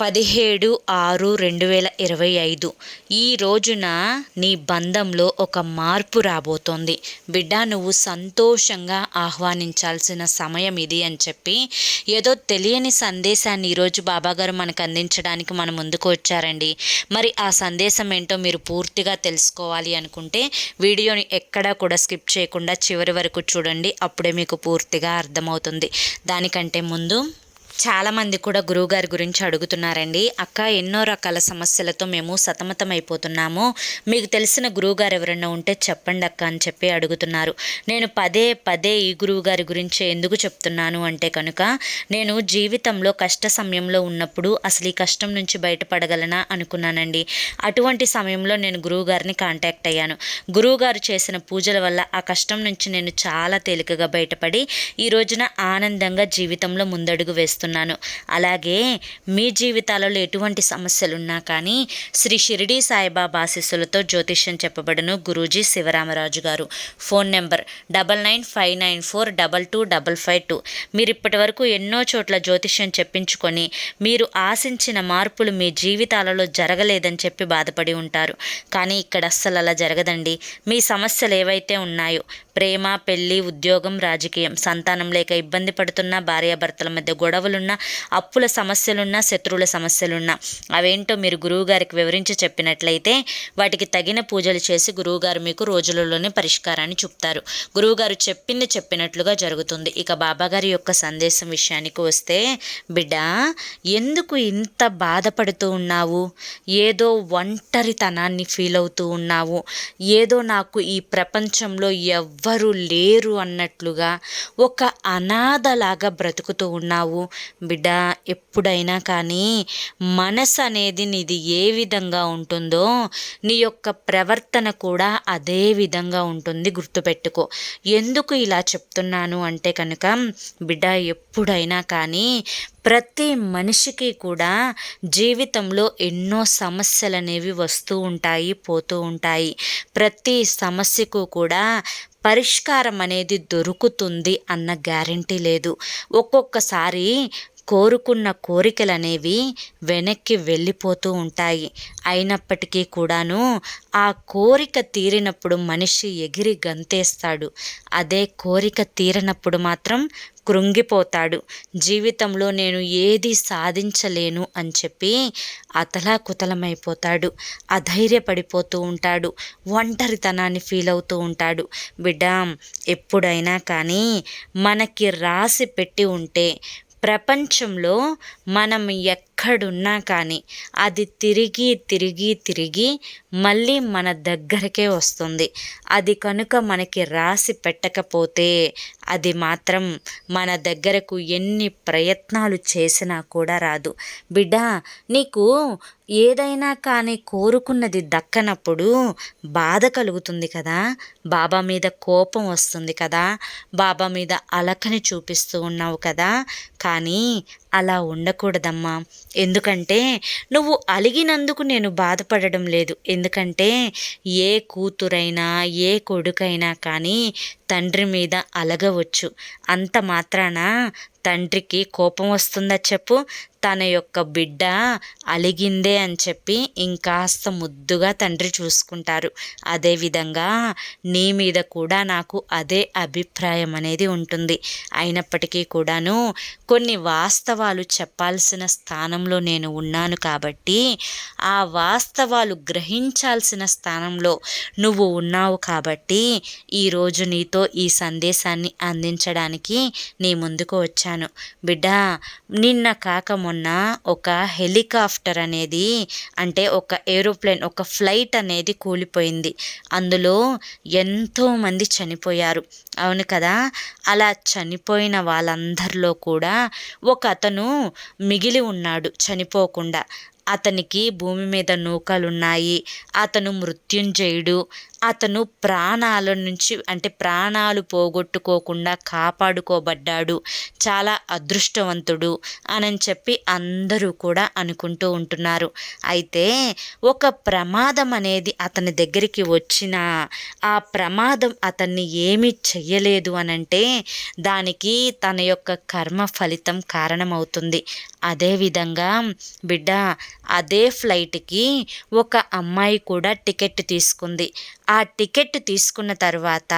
పదిహేడు ఆరు రెండు వేల ఇరవై ఐదు. ఈ రోజున నీ బంధంలో ఒక మార్పు రాబోతోంది. బిడ్డ నువ్వు సంతోషంగా ఆహ్వానించాల్సిన సమయం ఇది అని చెప్పి ఏదో తెలియని సందేశాన్ని ఈరోజు బాబాగారు మనకు అందించడానికి మన ముందుకు వచ్చారండి. మరి ఆ సందేశం ఏంటో మీరు పూర్తిగా తెలుసుకోవాలి అనుకుంటే వీడియోని ఎక్కడా కూడా స్కిప్ చేయకుండా చివరి వరకు చూడండి. అప్పుడే మీకు పూర్తిగా అర్థమవుతుంది. దానికంటే ముందు చాలామంది కూడా గురువుగారి గురించి అడుగుతున్నారండి. అక్క ఎన్నో రకాల సమస్యలతో మేము సతమతం అయిపోతున్నాము మీకు తెలిసిన గురువుగారు ఎవరైనా ఉంటే చెప్పండి అక్క అని చెప్పి అడుగుతున్నారు. నేను పదే పదే ఈ గురువుగారి గురించి ఎందుకు చెప్తున్నాను అంటే కనుక నేను జీవితంలో కష్ట సమయంలో ఉన్నప్పుడు అసలు ఈ కష్టం నుంచి బయటపడగలనా అనుకున్నానండి. అటువంటి సమయంలో నేను గురువుగారిని కాంటాక్ట్ అయ్యాను. గురువుగారు చేసిన పూజల వల్ల ఆ కష్టం నుంచి నేను చాలా తేలికగా బయటపడి ఈ రోజున ఆనందంగా జీవితంలో ముందడుగు వేస్తున్నాను. చేస్తున్నాను. అలాగే మీ జీవితాలలో ఎటువంటి సమస్యలు ఉన్నా కానీ శ్రీ షిరిడి సాయిబాబా ఆశీస్సులతో జ్యోతిష్యం చెప్పబడను గురూజీ శివరామరాజు గారు. Phone number double nine five nine four double two double five two. మీరు ఇప్పటి వరకు ఎన్నో చోట్ల జ్యోతిష్యం చెప్పించుకొని మీరు ఆశించిన మార్పులు మీ జీవితాలలో జరగలేదని చెప్పి బాధపడి ఉంటారు. కానీ ఇక్కడ అస్సలు అలా జరగదండి. మీ సమస్యలు ఏవైతే ఉన్నాయో ప్రేమ పెళ్ళి ఉద్యోగం రాజకీయం. సంతానం లేక ఇబ్బంది పడుతున్న భార్యాభర్తల మధ్య గొడవలున్నా అప్పుల సమస్యలున్నా శత్రువుల సమస్యలున్నా. అవేంటో మీరు గురువుగారికి వివరించి చెప్పినట్లయితే వాటికి తగిన పూజలు చేసి గురువుగారు మీకు రోజులలోనే పరిష్కారాన్ని చూపుతారు. గురువుగారు చెప్పింది చెప్పినట్లుగా జరుగుతుంది. ఇక బాబాగారి యొక్క సందేశం విషయానికి వస్తే బిడ్డ ఎందుకు ఇంత బాధపడుతూ ఉన్నావు? ఏదో ఒంటరితనాన్ని ఫీల్ అవుతూ ఉన్నావు. ఏదో నాకు ఈ ప్రపంచంలో ఎవ్వరు ఎవ్వరు లేరు అన్నట్లుగా ఒక అనాథలాగా బ్రతుకుతూ ఉన్నావు. బిడ్డ ఎప్పుడైనా కానీ మనసు అనేది నీది ఏ విధంగా ఉంటుందో నీ యొక్క ప్రవర్తన కూడా అదే విధంగా ఉంటుంది గుర్తుపెట్టుకో. ఎందుకు ఇలా చెప్తున్నాను అంటే కనుక బిడ్డ ఎప్పుడైనా కానీ ప్రతి మనిషికి కూడా జీవితంలో ఎన్నో సమస్యలు అనేవి వస్తూ ఉంటాయి పోతూ ఉంటాయి. ప్రతి సమస్యకు కూడా పరిష్కారం అనేది దొరుకుతుంది అన్న గ్యారంటీ లేదు. ఒక్కొక్కసారి కోరుకున్న కోరికలు అనేవి వెనక్కి వెళ్ళిపోతూ ఉంటాయి. అయినప్పటికీ కూడాను ఆ కోరిక తీరినప్పుడు మనిషి ఎగిరి గంతేస్తాడు. అదే కోరిక తీరినప్పుడు మాత్రం కృంగిపోతాడు. జీవితంలో నేను ఏది సాధించలేను అని చెప్పి అతలాకుతలమైపోతాడు. అధైర్యపడిపోతూ ఉంటాడు. ఒంటరితనాన్ని ఫీల్ అవుతూ ఉంటాడు. బిడ్డ ఎప్పుడైనా కానీ మనకి రాసి పెట్టి ఉంటే ప్రపంచంలో మనం ఎక్కడున్నా కానీ అది తిరిగి తిరిగి తిరిగి మళ్ళీ మన దగ్గరకే వస్తుంది. అది కనుక మనకి రాసి పెట్టకపోతే అది మాత్రం మన దగ్గరకు ఎన్ని ప్రయత్నాలు చేసినా కూడా రాదు. బిడ్డ నీకు ఏదైనా కానీ కోరుకున్నది దక్కనప్పుడు బాధ కలుగుతుంది కదా. బాబా మీద కోపం వస్తుంది కదా. బాబా మీద అలకని చూపిస్తూ ఉన్నావు కదా. కానీ అలా ఉండకూడదమ్మా. ఎందుకంటే నువ్వు అలిగినందుకు నేను బాధపడడం లేదు. ఎందుకంటే ఏ కూతురైనా ఏ కొడుకైనా కానీ తండ్రి మీద అలగవచ్చు. అంత మాత్రాన తండ్రికి కోపం వస్తుందా చెప్పు. తన యొక్క బిడ్డ అలిగిందే అని చెప్పి ఇంకాస్త ముద్దుగా తండ్రి చూసుకుంటారు. అదేవిధంగా నీ మీద కూడా నాకు అదే అభిప్రాయం అనేది ఉంటుంది. అయినప్పటికీ కూడాను కొన్ని వాస్తవాలు చెప్పాల్సిన స్థానంలో నేను ఉన్నాను కాబట్టి ఆ వాస్తవాలు గ్రహించాల్సిన స్థానంలో నువ్వు ఉన్నావు కాబట్టి ఈరోజు నీతో ఈ సందేశాన్ని అందించడానికి నీ ముందుకు వచ్చాను. బిడ్డ నిన్న కాక మొన్న ఒక హెలికాప్టర్ అనేది అంటే ఒక ఏరోప్లేన్ ఒక ఫ్లైట్ అనేది కూలిపోయింది. అందులో ఎంతోమంది చనిపోయారు. అవును కదా? అలా చనిపోయిన వాళ్ళందరిలో కూడా ఒక అతను మిగిలి ఉన్నాడు చనిపోకుండా. అతనికి భూమి మీద నూకలున్నాయి. అతను మృత్యుంజయుడు. అతను ప్రాణాల నుంచి అంటే ప్రాణాలు పోగొట్టుకోకుండా కాపాడుకోబడ్డాడు. చాలా అదృష్టవంతుడు అని చెప్పి అందరూ కూడా అనుకుంటూ ఉంటున్నారు. అయితే ఒక ప్రమాదం అనేది అతని దగ్గరికి వచ్చిన ఆ ప్రమాదం అతన్ని ఏమీ చెయ్యలేదు అనంటే దానికి తన యొక్క కర్మ ఫలితం కారణమవుతుంది. అదేవిధంగా బిడ్డ అదే ఫ్లైట్కి ఒక అమ్మాయి కూడా టికెట్ తీసుకుంది. ఆ టికెట్ తీసుకున్న తర్వాత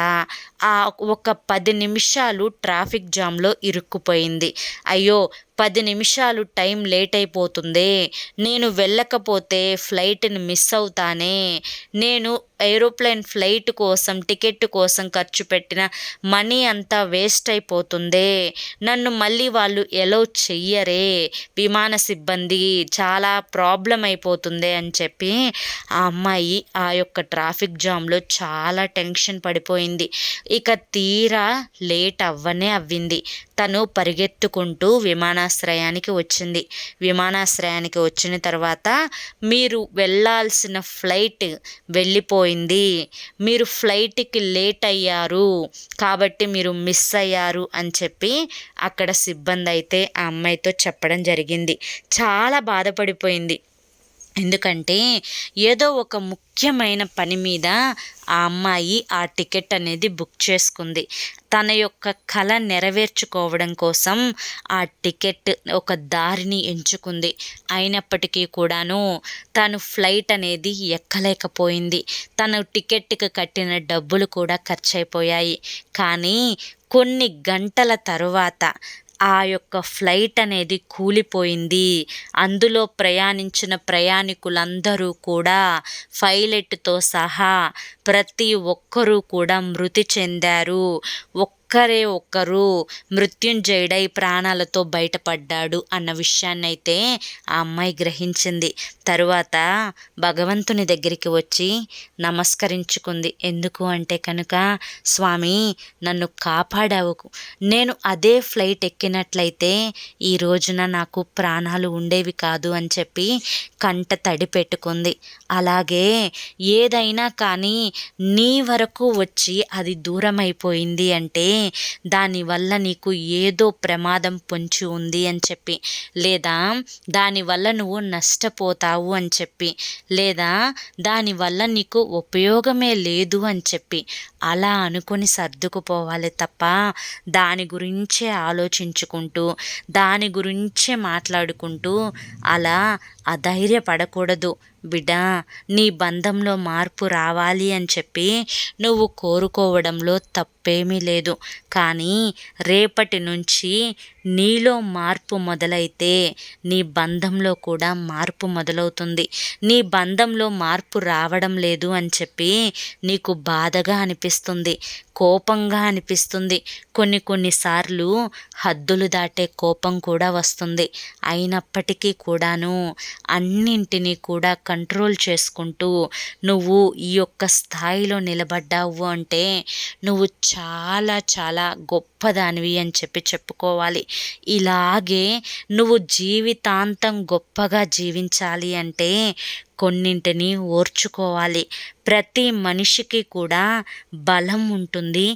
ఆ ఒక పది నిమిషాలు ట్రాఫిక్ జామ్లో ఇరుక్కుపోయింది. అయ్యో పది నిమిషాలు టైం లేట్ అయిపోతుంది నేను వెళ్ళకపోతే ఫ్లైట్ని మిస్ అవుతానే. నేను ఏరోప్లేన్ ఫ్లైట్ కోసం టికెట్ కోసం ఖర్చు పెట్టిన మనీ అంతా వేస్ట్ అయిపోతుంది నన్ను మళ్ళీ వాళ్ళు ఎలో చెయ్యరే. విమాన సిబ్బంది చాలా ప్రాబ్లం అయిపోతుంది అని చెప్పి ఆ అమ్మాయి ఆ యొక్క ట్రాఫిక్ జామ్లో చాలా టెన్షన్ పడిపోయింది. ఇక తీరా లేట్ అవ్వనే అవ్వింది. తను పరిగెత్తుకుంటూ విమానాశ్రయానికి వచ్చింది. విమానాశ్రయానికి వచ్చిన తర్వాత మీరు వెళ్ళాల్సిన ఫ్లైట్ వెళ్ళిపోయింది. మీరు ఫ్లైట్కి లేట్ అయ్యారు. కాబట్టి మీరు మిస్ అయ్యారు అని చెప్పి అక్కడ సిబ్బంది అయితే ఆ అమ్మాయితో చెప్పడం జరిగింది. చాలా బాధపడిపోయింది. ఎందుకంటే ఏదో ఒక ముఖ్యమైన పని మీద ఆ అమ్మాయి ఆ టికెట్ అనేది బుక్ చేసుకుంది. తన యొక్క కళ నెరవేర్చుకోవడం కోసం ఆ టికెట్ ఒక దారిని ఎంచుకుంది. అయినప్పటికీ కూడాను తను ఫ్లైట్ అనేది ఎక్కలేకపోయింది. తను టికెట్కి కట్టిన డబ్బులు కూడా ఖర్చు అయిపోయాయి కానీ కొన్ని గంటల తరువాత ఆ యొక్క ఫ్లైట్ అనేది కూలిపోయింది. అందులో ప్రయాణించిన ప్రయాణికులందరూ కూడా పైలట్తో సహా ప్రతి ఒక్కరూ కూడా మృతి చెందారు. ఒక్క ఒక్కరే ఒక్కరు మృత్యుంజయుడై ప్రాణాలతో బయటపడ్డాడు అన్న విషయాన్నైతే ఆ అమ్మాయి గ్రహించింది. తరువాత భగవంతుని దగ్గరికి వచ్చి నమస్కరించుకుంది. ఎందుకు అంటే కనుక స్వామి నన్ను కాపాడావు. నేను అదే ఫ్లైట్ ఎక్కినట్లయితే ఈ రోజున నాకు ప్రాణాలు ఉండేవి కాదు అని చెప్పి కంట తడి పెట్టుకుంది. అలాగే ఏదైనా కానీ నీ వరకు వచ్చి అది దూరం అయిపోయింది అంటే దానివల్ల నీకు ఏదో ప్రమాదం పొంచి ఉంది అని చెప్పి. లేదా దానివల్ల నువ్వు నష్టపోతావు అని చెప్పి. లేదా దానివల్ల నీకు ఉపయోగమే లేదు అని చెప్పి. అలా అనుకుని సర్దుకుపోవాలి తప్ప దాని గురించే ఆలోచించుకుంటూ దాని గురించే మాట్లాడుకుంటూ అలా అధైర్యపడకూడదు. బిడ్డా నీ బంధంలో మార్పు రావాలి అని చెప్పి నువ్వు కోరుకోవడంలో తప్పేమీ లేదు. కానీ రేపటి నుంచి నీలో మార్పు మొదలైతే నీ బంధంలో కూడా మార్పు మొదలవుతుంది. నీ బంధంలో మార్పు రావడం లేదు అని చెప్పి నీకు బాధగా అనిపిస్తుంది కోపంగా అనిపిస్తుంది. కొన్ని కొన్నిసార్లు హద్దులు దాటే కోపం కూడా వస్తుంది. అయినప్పటికీ కూడాను అన్నింటినీ కూడా కంట్రోల్ చేసుకుంటూ నువ్వు ఈ యొక్క స్థాయిలో నిలబడ్డావు అంటే నువ్వు చాలా చాలా గొప్ప గొప్పదానివి అని చెప్పి చెప్పుకోవాలి. ఇలాగే నువ్వు జీవితాంతం గొప్పగా జీవించాలి అంటే కొన్నింటిని ఓర్చుకోవాలి. ప్రతి మనిషికి కూడా బలం ఉంటుంది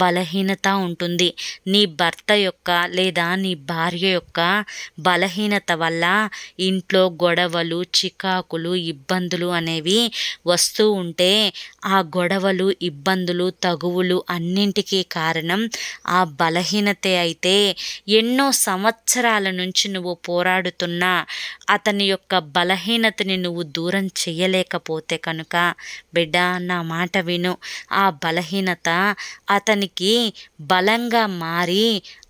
బలహీనత ఉంటుంది. నీ భర్త యొక్క లేదా నీ భార్య యొక్క బలహీనత వల్ల ఇంట్లో గొడవలు చికాకులు ఇబ్బందులు అనేవి వస్తూ ఉంటే ఆ గొడవలు ఇబ్బందులు తగువులు అన్నింటికీ కారణం ఆ బలహీనతే అయితే ఎన్నో సంవత్సరాల నుంచి నువ్వు పోరాడుతున్నా అతని యొక్క బలహీనతని నువ్వు దూరం చేయలేకపోతే కనుక బిడ్డ నా మాట విను. ఆ బలహీనత అతనికి బలంగా మారి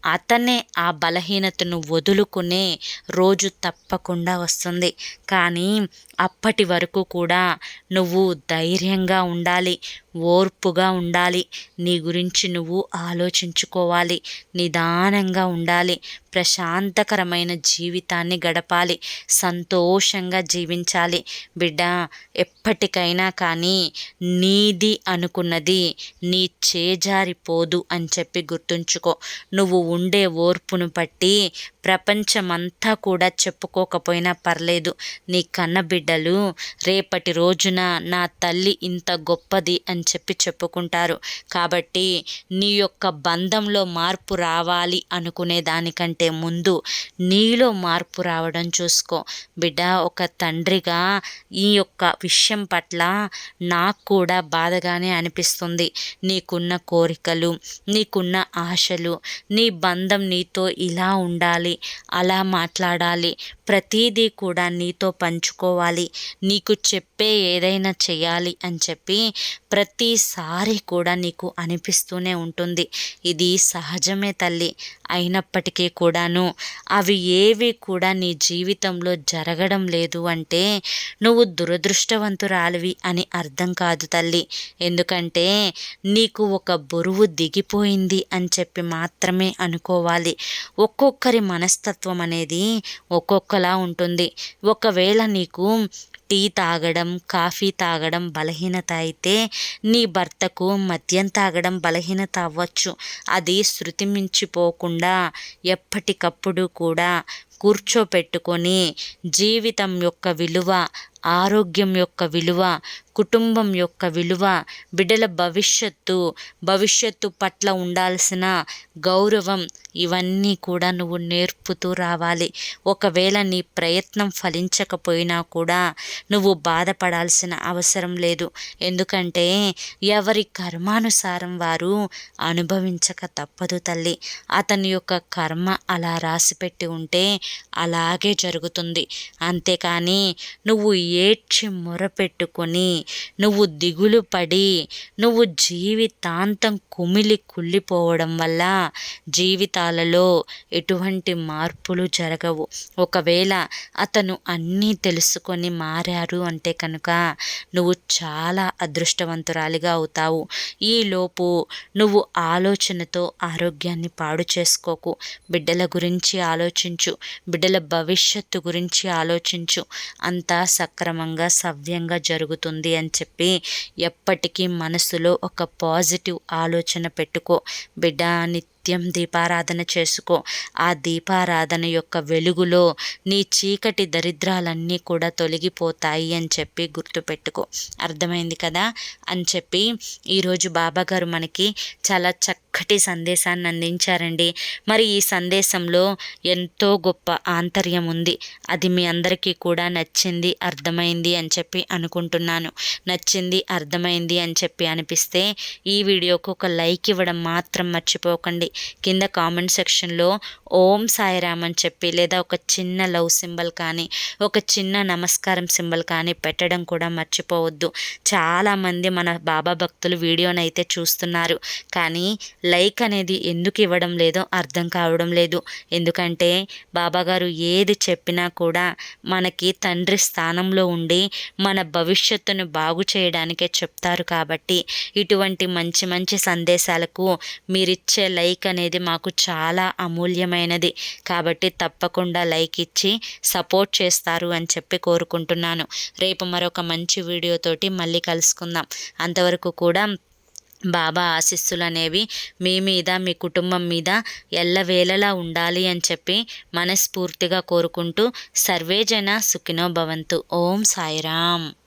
అతనే ఆ బలహీనతను వదులుకునే రోజు తప్పకుండా వస్తుంది. కానీ అప్పటి వరకు కూడా నువ్వు ధైర్యంగా ఉండాలి ఓర్పుగా ఉండాలి. నీ గురించి నువ్వు ఆలోచించుకోవాలి నిదానంగా ఉండాలి. ప్రశాంతకరమైన జీవితాన్ని గడపాలి. సంతోషంగా జీవించాలి. బిడ్డ ఎప్పటికైనా కానీ నీది అనుకున్నది నీ చేజారిపోదు అని చెప్పి గుర్తుంచుకో. నువ్వు ఉండే ఓర్పును బట్టి ప్రపంచమంతా కూడా చెప్పుకోకపోయినా పర్లేదు. నీ కన్న బిడ్డలు రేపటి రోజున నా తల్లి ఇంత గొప్పది అని చెప్పి చెప్పుకుంటారు. కాబట్టి నీ యొక్క బంధంలో మార్పు రావాలి అనుకునే దానికంటే ముందు నీలో మార్పు రావడం చూసుకో. బిడ్డ ఒక తండ్రిగా ఈ యొక్క విషయం పట్ల నాకు కూడా బాధగానే అనిపిస్తుంది. నీకున్న కోరికలు నీకున్న ఆశలు నీ బంధం నీతో ఇలా ఉండాలి అలా మాట్లాడాలి. ప్రతీదీ కూడా నీతో పంచుకోవాలి. నీకు చెప్పే ఏదైనా చేయాలి అని చెప్పి ప్రతిసారి కూడా నీకు అనిపిస్తూనే ఉంటుంది. ఇది సహజమే తల్లి. అయినప్పటికీ కూడా కూడాను. అవి ఏవి కూడా నీ జీవితంలో జరగడం లేదు అంటే నువ్వు దురదృష్టవంతురాలివి అని అర్థం కాదు తల్లి. ఎందుకంటే నీకు ఒక బరువు దిగిపోయింది అని చెప్పి మాత్రమే అనుకోవాలి. ఒక్కొక్కరి మనస్తత్వం అనేది ఒక్కొక్కలా ఉంటుంది. ఒకవేళ నీకు టీ తాగడం కాఫీ తాగడం బలహీనత అయితే నీ భర్తకు మద్యం తాగడం బలహీనత అవ్వచ్చు. అది శృతి మించిపోకుండా ఎప్పటికప్పుడు కూడా కూర్చోపెట్టుకొని జీవితం యొక్క విలువ ఆరోగ్యం యొక్క విలువ కుటుంబం యొక్క విలువ బిడ్డల భవిష్యత్తు భవిష్యత్తు పట్ల ఉండాల్సిన గౌరవం ఇవన్నీ కూడా నువ్వు నేర్పుతూ రావాలి. ఒకవేళ నీ ప్రయత్నం ఫలించకపోయినా కూడా నువ్వు బాధపడాల్సిన అవసరం లేదు. ఎందుకంటే ఎవరి కర్మానుసారం వారు అనుభవించక తప్పదు తల్లి. అతని యొక్క కర్మ అలా రాసిపెట్టి ఉంటే అలాగే జరుగుతుంది. అంతేకాని నువ్వు ఏడ్చి మొరపెట్టుకొని నువ్వు దిగులు పడి నువ్వు జీవితాంతం కుమిలి కుళ్ళిపోవడం వల్ల జీవితాలలో ఎటువంటి మార్పులు జరగవు. ఒకవేళ అతను అన్నీ తెలుసుకొని మారారు అంటే కనుక నువ్వు చాలా అదృష్టవంతురాలిగా అవుతావు. ఈలోపు నువ్వు ఆలోచనతో ఆరోగ్యాన్ని పాడు చేసుకోకు. బిడ్డల గురించి ఆలోచించు. బిడ్డల భవిష్యత్తు గురించి ఆలోచించు. అంతా సక్రమంగా సవ్యంగా జరుగుతుంది అని చెప్పి ఎప్పటికీ మనసులో ఒక పాజిటివ్ ఆలోచన పెట్టుకో. బిడ్డ నిత్యం దీపారాధన చేసుకో. ఆ దీపారాధన యొక్క వెలుగులో నీ చీకటి దరిద్రాలన్నీ కూడా తొలగిపోతాయి అని చెప్పి గుర్తుపెట్టుకో. అర్థమైంది కదా? అని చెప్పి ఈరోజు బాబాగారు మనకి చాలా చక్క చక్కటి సందేశాన్ని అందించారండి. మరి ఈ సందేశంలో ఎంతో గొప్ప ఆంతర్యం ఉంది. అది మీ అందరికీ కూడా నచ్చింది అర్థమైంది అని చెప్పి అనుకుంటున్నాను. నచ్చింది అర్థమైంది అని చెప్పి అనిపిస్తే ఈ వీడియోకు ఒక లైక్ ఇవ్వడం మాత్రం మర్చిపోకండి. కింద కామెంట్ సెక్షన్లో ఓం సాయిరామ్ అని చెప్పి లేదా ఒక చిన్న లవ్ సింబల్ కానీ ఒక చిన్న నమస్కారం సింబల్ కానీ పెట్టడం కూడా మర్చిపోవద్దు. చాలామంది మన బాబా భక్తులు వీడియోనైతే అయితే చూస్తున్నారు. కానీ లైక్ అనేది ఎందుకు ఇవ్వడం లేదో అర్థం కావడం లేదు. ఎందుకంటే బాబాగారు ఏది చెప్పినా కూడా మనకి తండ్రి స్థానంలో ఉండి మన భవిష్యత్తును బాగు చేయడానికే చెప్తారు కాబట్టి ఇటువంటి మంచి మంచి సందేశాలకు మీరిచ్చే లైక్ అనేది మాకు చాలా అమూల్యమైనది. కాబట్టి తప్పకుండా లైక్ ఇచ్చి సపోర్ట్ చేస్తారు అని చెప్పి కోరుకుంటున్నాను. రేపు మరొక మంచి వీడియోతోటి మళ్ళీ కలుసుకుందాం. అంతవరకు కూడా బాబా ఆశీస్సులు అనేవి మీ మీద మీ కుటుంబం మీద ఎల్లవేళలా ఉండాలి అని చెప్పి మనస్ఫూర్తిగా కోరుకుంటూ సర్వేజన సుఖినో భవంతు. ఓం సాయిరామ్.